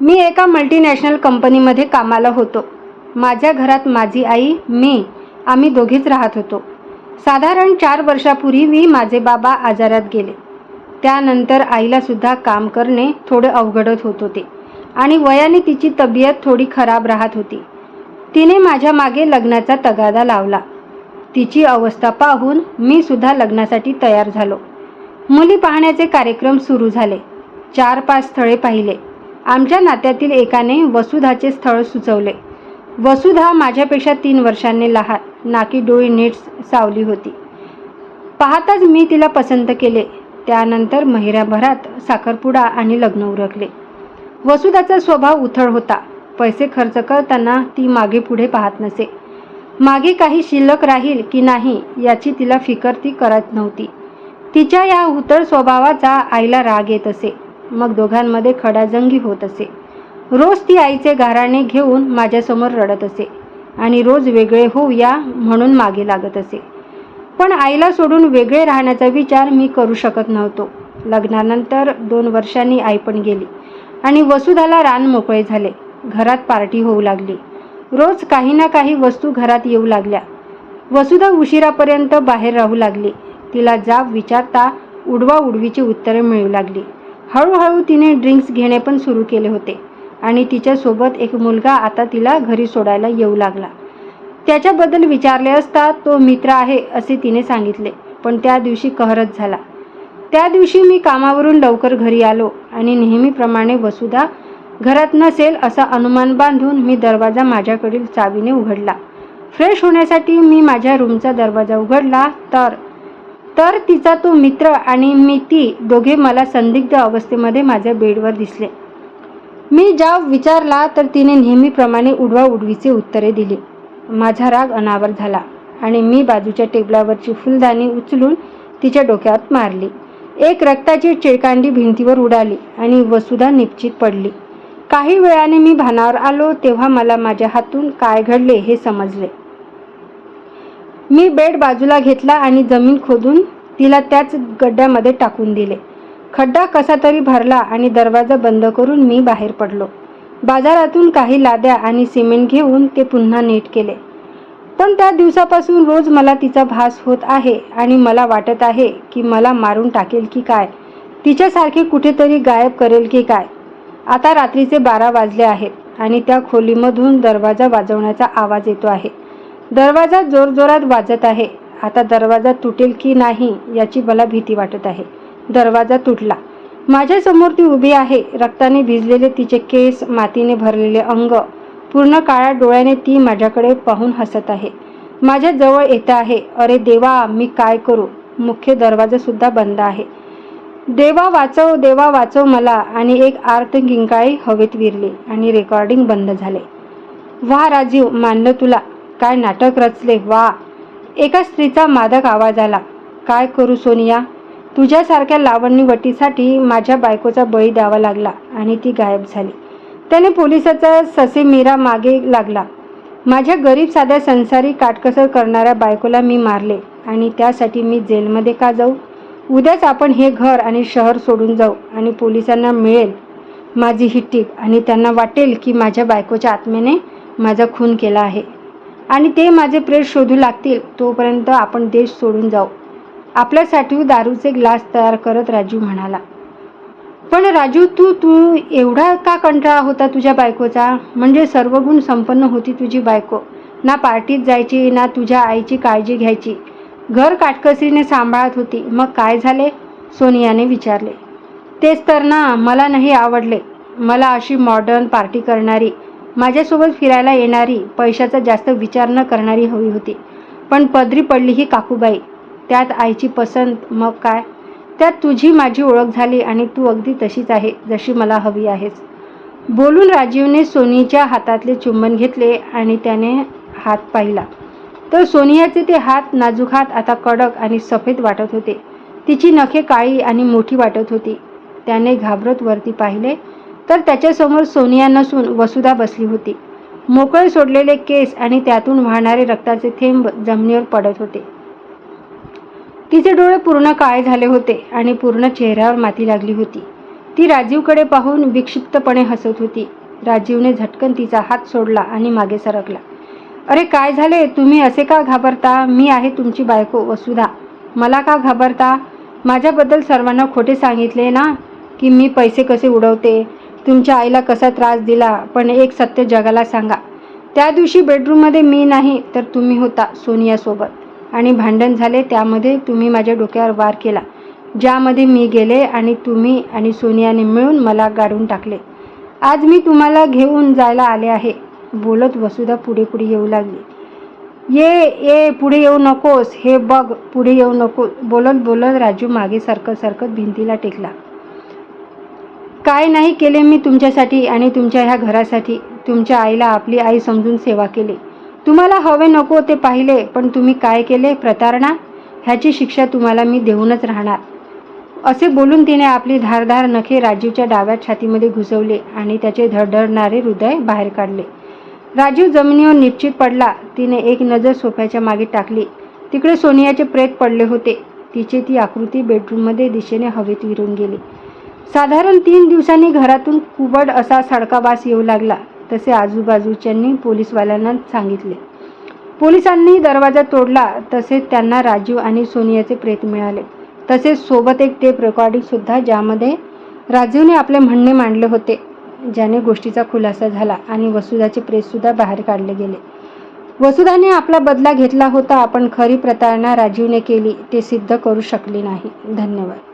मी एका मल्टीनॅशनल कंपनीमध्ये कामाला होतो. माझ्या घरात माझी आई मी आम्ही दोघीच राहत होतो. साधारण चार वर्षापूर्वी मी माझे बाबा आजारात गेले. त्यानंतर आईलासुद्धा काम करणे थोडे अवघडत होत होते आणि वयाने तिची तब्येत थोडी खराब राहत होती. तिने माझ्या मागे लग्नाचा तगादा लावला. तिची अवस्था पाहून मी सुद्धा लग्नासाठी तयार झालो. मुली पाहण्याचे कार्यक्रम सुरू झाले. चार पाच स्थळे पाहिले. आमच्या नात्यातील एकाने वसुधाचे स्थळ सुचवले. वसुधा माझ्यापेक्षा तीन वर्षांनी लहान नाकी डोळी नीट सावली होती. पाहताच मी तिला पसंत केले. त्यानंतर महिराभरात साखरपुडा आणि लग्न उरकले. वसुधाचा स्वभाव उथळ होता. पैसे खर्च करताना ती मागे पुढे पाहत नसे. मागे काही शिल्लक राहील की नाही याची तिला फिकर ती करत नव्हती. तिच्या या उथळ स्वभावाचा आईला राग येत असे. मग दोघांमध्ये खडाजंगी होत असे. रोज ती आईचे गाराणे घेऊन माझ्यासमोर रडत असे आणि रोज वेगळे होऊया म्हणून मागे लागत असे. पण आईला सोडून वेगळे राहण्याचा विचार मी करू शकत नव्हतो. लग्नानंतर दोन वर्षांनी आई पण गेली आणि वसुधाला रान मोकळे झाले. घरात पार्टी होऊ लागली. रोज काही ना काही वस्तू घरात येऊ लागल्या. वसुधा उशिरापर्यंत बाहेर राहू लागली. तिला जाब विचारता उडवा उडवीची उत्तरे मिळू लागली. हळूहळू तिने ड्रिंक्स घेणे पण सुरू केले होते. आणि तिच्यासोबत एक मुलगा आता तिला घरी सोडायला येऊ लागला. त्याच्याबद्दल विचारले असता तो मित्र आहे असे तिने सांगितले पण त्या दिवशी कहरच झाला. त्या दिवशी मी कामावरून लवकर घरी आलो आणि नेहमीप्रमाणे वसुधा घरात नसेल असा अनुमान बांधून मी दरवाजा माझ्याकडील चावीने उघडला. फ्रेश होण्यासाठी मी माझ्या रूमचा दरवाजा उघडला तर तर तिचा तो मित्र आणि मी ती दोघे मला संदिग्ध अवस्थेमध्ये माझ्या बेडवर दिसले. मी ज्या विचारला तर तिने नेहमीप्रमाणे उडवा उडवीचे उत्तरे दिली. माझा राग अनावर झाला आणि मी बाजूच्या टेबलावरची फुलदाणी उचलून तिच्या डोक्यात मारली. एक रक्ताची चिळकांडी भिंतीवर उडाली आणि वसुधा निश्चित पडली. काही वेळाने मी भानावर आलो तेव्हा मला माझ्या हातून काय घडले हे समजले. मी बेड बाजूला घेतला आणि जमीन खोदून तिला त्याच गड्ड्यामध्ये टाकून दिले. खड्डा कसा तरी भरला आणि दरवाजा बंद करून मी बाहेर पडलो. बाजारातून काही लाद्या आणि सिमेंट घेऊन ते पुन्हा नीट केले. पण त्या दिवसापासून रोज मला तिचा भास होत आहे आणि मला वाटत आहे की मला मारून टाकेल की काय? तिच्यासारखे कुठेतरी गायब करेल की काय? आता रात्रीचे बारा वाजले आहेत आणि त्या खोलीमधून दरवाजा वाजवण्याचा आवाज येतो आहे. दरवाजा जोरजोरात वाजत आहे. आता दरवाजा तुटेल की नाही याची मला भीती वाटत आहे. दरवाजा तुटला. माझ्यासमोर ती उभी आहे. रक्ताने भिजलेले तिचे केस मातीने भरलेले अंग पूर्ण काळ्या डोळ्याने ती माझ्याकडे पाहून हसत आहे. माझ्या जवळ येत आहे. अरे देवा मी काय करू? मुख्य दरवाजा सुद्धा बंद आहे. देवा वाचव देवा वाचव मला. आणि एक आर्त किंकाळी हवेत विरली आणि रेकॉर्डिंग बंद झाले. वा राजीव मानलं तुला. काय नाटक रचले? वा. एका स्त्रीचा मादक आवाज आला. काय करू सोनिया? तुझ्यासारख्या लावण्यवटीसाठी माझ्या बायकोचा बळी द्यावा लागला आणि ती गायब झाली. त्याने पोलिसाचा ससे मीरा मागे लागला. माझ्या गरीब साध्या संसारी काटकसर करणाऱ्या बायकोला मी मारले आणि त्यासाठी मी जेलमध्ये का जाऊ? उद्याच आपण हे घर आणि शहर सोडून जाऊ आणि पोलिसांना मिळेल माझी ही टीप आणि त्यांना वाटेल की माझ्या बायकोच्या आत्मेने माझा खून केला आहे. आणि ते माझे प्रेत शोधू लागतील. तोपर्यंत आपण देश सोडून जाऊ. आपल्यासाठी दारूचे ग्लास तयार करत राजू म्हणाला. पण राजू तू तू एवढा का कंटाळा होता तुझ्या बायकोचा? म्हणजे सर्व गुण संपन्न होती तुझी बायको. ना पार्टीत जायची ना तुझ्या आईची काळजी घ्यायची. घर काटकसरीने सांभाळत होती. मग काय झाले? सोनियाने विचारले. तेच तर ना मला नाही आवडले. मला अशी मॉडर्न पार्टी करणारी माझ्यासोबत फिरायला येणारी पैशाचा जास्त विचार न करणारी हवी होती. पण पदरी पडली ही काकूबाई. त्यात आईची पसंत मग काय? त्यात तुझी माझी ओळख झाली आणि तू अगदी तशीच आहे जशी मला हवी आहेस. बोलून राजीवने सोनीच्या हातातले चुंबन घेतले आणि त्याने हात पाहिला. तर सोनियाचे ते हात नाजूक हात आता कडक आणि सफेद वाटत होते. तिची नखे काळी आणि मोठी वाटत होती. त्याने घाबरत वरती पाहिले. तर त्याच्यासमोर सोनिया नसून वसुधा बसली होती. मोकळे सोडलेले केस आणि त्यातून वाहणारे रक्ताचे थेंब जमिनीवर पडत होते. तिचे डोळे पूर्ण काळे झाले होते आणि पूर्ण चेहऱ्यावर माती लागली होती. ती राजीवकडे पाहून विक्षिप्तपणे हसत होती. राजीवने झटकन तिचा हात सोडला आणि मागे सरकला. अरे काय झाले? तुम्ही असे का घाबरता? मी आहे तुमची बायको वसुधा. मला का घाबरता? माझ्याबद्दल सर्वांना खोटे सांगितले ना की मी पैसे कसे उडवते? तुमच्या आईला कसा त्रास दिला? पण एक सत्य जगाला सांगा. त्या दिवशी बेडरूममध्ये मी नाही तर तुम्ही होता सोनियासोबत. आणि भांडण झाले त्यामध्ये तुम्ही माझ्या डोक्यावर वार केला ज्यामध्ये मी गेले आणि तुम्ही आणि सोनियाने मिळून मला गाडून टाकले. आज मी तुम्हाला घेऊन जायला आले आहे. बोलत वसुधा पुढे पुढे येऊ लागली. ये ये पुढे येऊ नकोस. हे बघ पुढे येऊ नको बोलत बोलत राजू मागे सरकत सरकत भिंतीला टेकला. काय नाही केले मी तुमच्यासाठी आणि तुमच्या ह्या घरासाठी. तुमच्या आईला आपली आई समजून सेवा केली. तुम्हाला हवे नको ते पाहिले पण तुम्ही काय केले प्रतारणा? ह्याची शिक्षा तुम्हाला मी देऊनच राहणार. असे बोलून तिने आपली धारधार नखे राजीवच्या डाव्या छातीमध्ये घुसवले आणि त्याचे धडधडणारे हृदय बाहेर काढले. राजीव जमिनीवर निश्चित पडला. तिने एक नजर सोफ्याच्या मागे टाकली. तिकडे सोनियाचे प्रेत पडले होते. तिची ती आकृती बेडरूममध्ये दिशेने हवेत विरून गेली. साधारण तीन दिवसांनी घरातून कुबड असा सडकावास येऊ लागला तसे आजूबाजूच्यांनी पोलीसवाल्यांना सांगितले. पोलिसांनी दरवाजा तोडला तसे त्यांना राजीव आणि सोनियाचे प्रेत मिळाले. तसेच सोबत एक टेप रेकॉर्डिंग सुद्धा ज्यामध्ये राजीवने आपले म्हणणे मांडले होते ज्याने गोष्टीचा खुलासा झाला आणि वसुधाचे प्रेतसुद्धा बाहेर काढले गेले. वसुधाने आपला बदला घेतला होता पण खरी प्रतारणा राजीवने केली ते सिद्ध करू शकले नाही. धन्यवाद.